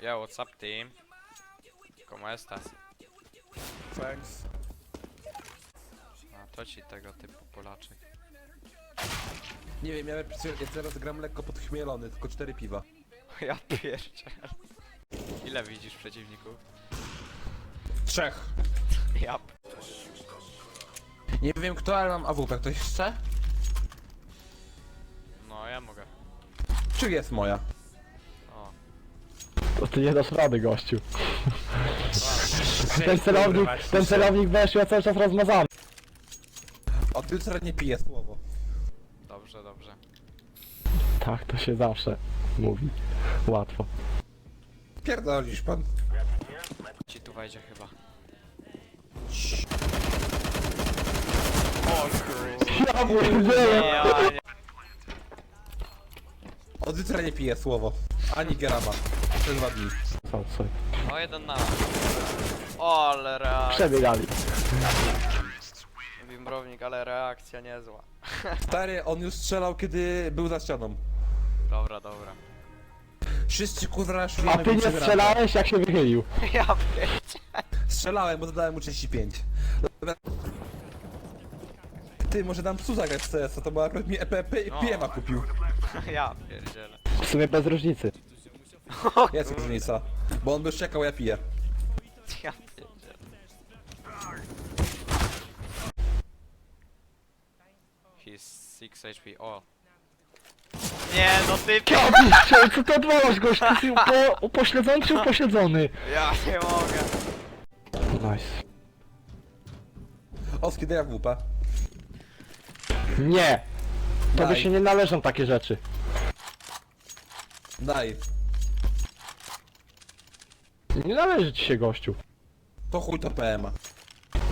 Yo, what's up team? ¿Cómo estás? Thanks. A to ci tego typu Polaczek. Nie wiem, ja, ja teraz gram lekko podchmielony, tylko cztery piwa. Ja pierdzielę. Ile widzisz przeciwników? Trzech. Ja Nie wiem kto, ale mam AWP. Ktoś chce? No, ja mogę. Czy jest moja? To ty nie dasz rady, gościu. Ten celownik, ten celownik weszł, ja cały czas rozmazany. Od jutra nie piję słowo. Dobrze, dobrze. Tak, to się zawsze mówi. Łatwo. Pierdolisz pan. Ci tu wejdzie chyba. O kurde. Ja pierdzielę! Od jutra nie piję słowo. Ani grama. Przez dwa dni. Co? O, jeden na. O, ale reakcja. Przebiegali. Wimbrownik, ale reakcja niezła. Stary, on już strzelał kiedy był za ścianą. Dobra, dobra. Wszyscy kurwa szli A ty nie strzelałeś jak się wychylił. Ja pierdzielę. Strzelałem, bo dodałem mu 35. Dobra. Ty, może dam psu zagrać w CS, to bo akurat mi EPP i No. PMA kupił. Ja pierdzielę. W sumie bez różnicy. Jest różnica. Bo on by czekał, ja piję. Ja pierdzielę. He's 6 HP. O. Nie, no ty pierdzielę, co ty odwalasz, gość? Ty jesteś upo, upośledzony czy upośledzony? Ja nie mogę. Nice. Oski, daj AWP. Nie! Tobie Daj. się nie należą takie rzeczy. Daj. Nie należy ci się, gościu. To chuj to PMA.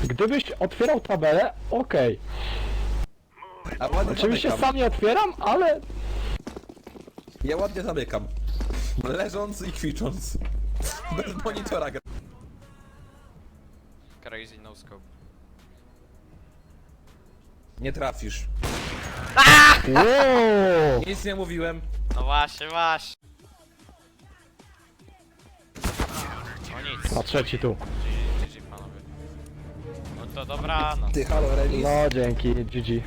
Gdybyś otwierał tabelę, okej. A ładnie Oczywiście zamykam. sam nie otwieram, ale Ja ładnie zamykam. Leżąc i kwicząc. Bez monitora gra. Crazy no scope. Nie trafisz. Wow! Nic nie mówiłem. No właśnie, właśnie. A trzeci tu. GG, panowie. No to dobra, no. Ty, halo, remis. No dzięki, GG.